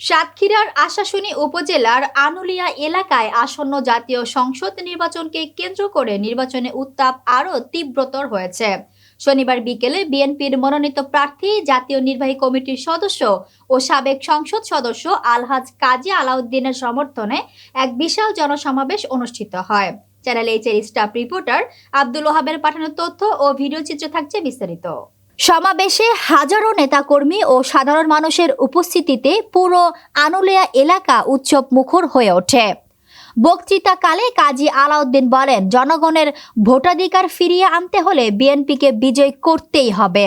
সাতক্ষীরার আশাশুনি উপজেলার আনুলিয়া এলাকায় আসন্ন জাতীয় সংসদ নির্বাচনকে কেন্দ্র করে নির্বাচনে উত্তাপ আরও তীব্রতর হয়েছে। শনিবার বিকেলে বিএনপির মনোনীত প্রার্থী, জাতীয় নির্বাহী কমিটির সদস্য ও সাবেক সংসদ সদস্য আলহাজ কাজী আলাউদ্দিনের সমর্থনে এক বিশাল জনসমাবেশ অনুষ্ঠিত হয়। চ্যানেল এইচ এর স্টাফ রিপোর্টার আব্দুল ওহাবের পাঠানো তথ্য ও ভিডিও চিত্র থাকছে বিস্তারিত। সমাবেশে হাজারো নেতাকর্মী ও সাধারণ মানুষের উপস্থিতিতে পুরো আনুলিয়া এলাকা উৎসব মুখর হয়ে ওঠে। বক্তৃতাকালে কাজী আলাউদ্দিন বলেন, জনগণের ভোটাধিকার ফিরিয়ে আনতে হলে বিএনপিকে বিজয় করতেই হবে।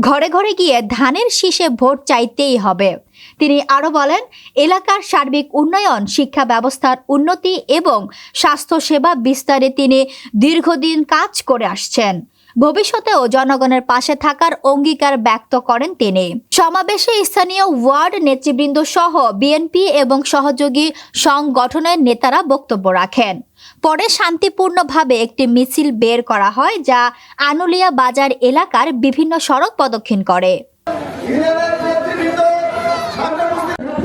ঘরে ঘরে গিয়ে ধানের শীষে ভোট চাইতেই হবে। তিনি আরও বলেন, এলাকার সার্বিক উন্নয়ন, শিক্ষা ব্যবস্থার উন্নতি এবং স্বাস্থ্যসেবা বিস্তারে তিনি দীর্ঘদিন কাজ করে আসছেন। ভবিষ্যতেও জনগণের পাশে থাকার অঙ্গীকার ব্যক্ত করেন তিনি। সমাবেশে স্থানীয় ওয়ার্ড নেতৃবৃন্দ সহ বিএনপি এবং সহযোগী সংগঠনের নেতারা বক্তব্য রাখেন। পরে শান্তিপূর্ণভাবে একটি মিছিল বের করা হয় যা আনুলিয়া বাজার এলাকার বিভিন্ন সড়ক প্রদক্ষিণ করে ইরানের নেতৃবৃন্দ সামনে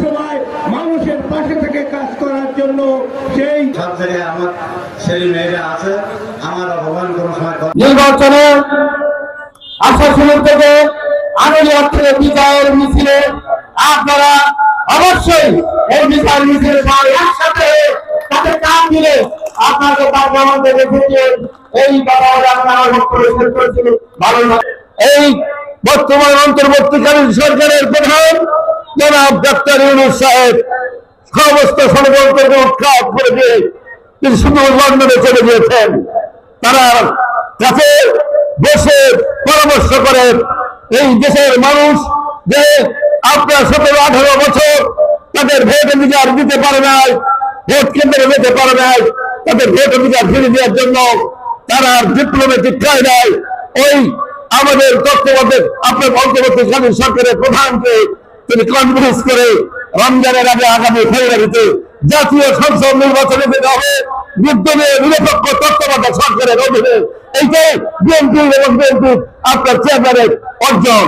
সময় মানুষের পাশে থেকে কাজ করার জন্য সেই সব জায়গায় আমার ছেলে মেয়েরা আছে আমার অপমান কোনো সময়। নির্বাচনে আশাশুনের থেকে আনুলি অর্থে বিজয়ের মিছিলে আপনারা অবশ্যই এই বিজয়ের মিছিলে সবাই একসাথে তাতে কাজ দিলে আপনাকে তার যেমন দেখেছে এই বলে আপনারা বক্তব্য করেছিল ভালো এই বর্তমান অন্তর্বর্তীকালীন সরকারের প্রধান জনাব ডক্টর ইউনুস সাহেব সমস্ত ষড়যন্ত্রকে উৎখাত করে দিয়ে তিনি শুধু লন্ডনে চলে গিয়েছেন। তারা কাছে বসে পরামর্শ করেন এই দেশের মানুষ যে আপনার সতেরো, আঠারো বছর তাদের ভোট অধিকার দিতে পারে নাই, ভোট কেন্দ্রে যেতে পারে নাই, তাদের ভোট অধিকার ফিরে দেওয়ার জন্য তারা ডিপ্লোমেটিক ট্রাই দেয় ওই আমাদের তত্ত্বাবধায়ক, আপনার অন্তর্বর্তীকালীন সরকারের প্রধানকে তিনি কনভিন্স করে রমজানের আগে আগামী ফেব্রুয়ারিতে জাতীয় সংসদ নির্বাচনে যেতে হবে বিদ্যুতের নিরপেক্ষ তত্ত্বাবধায়ক সরকারের অধীনে। এইটাই বিএনপি এবং বিএনপি আপনার চেয়ারম্যানের অর্জন।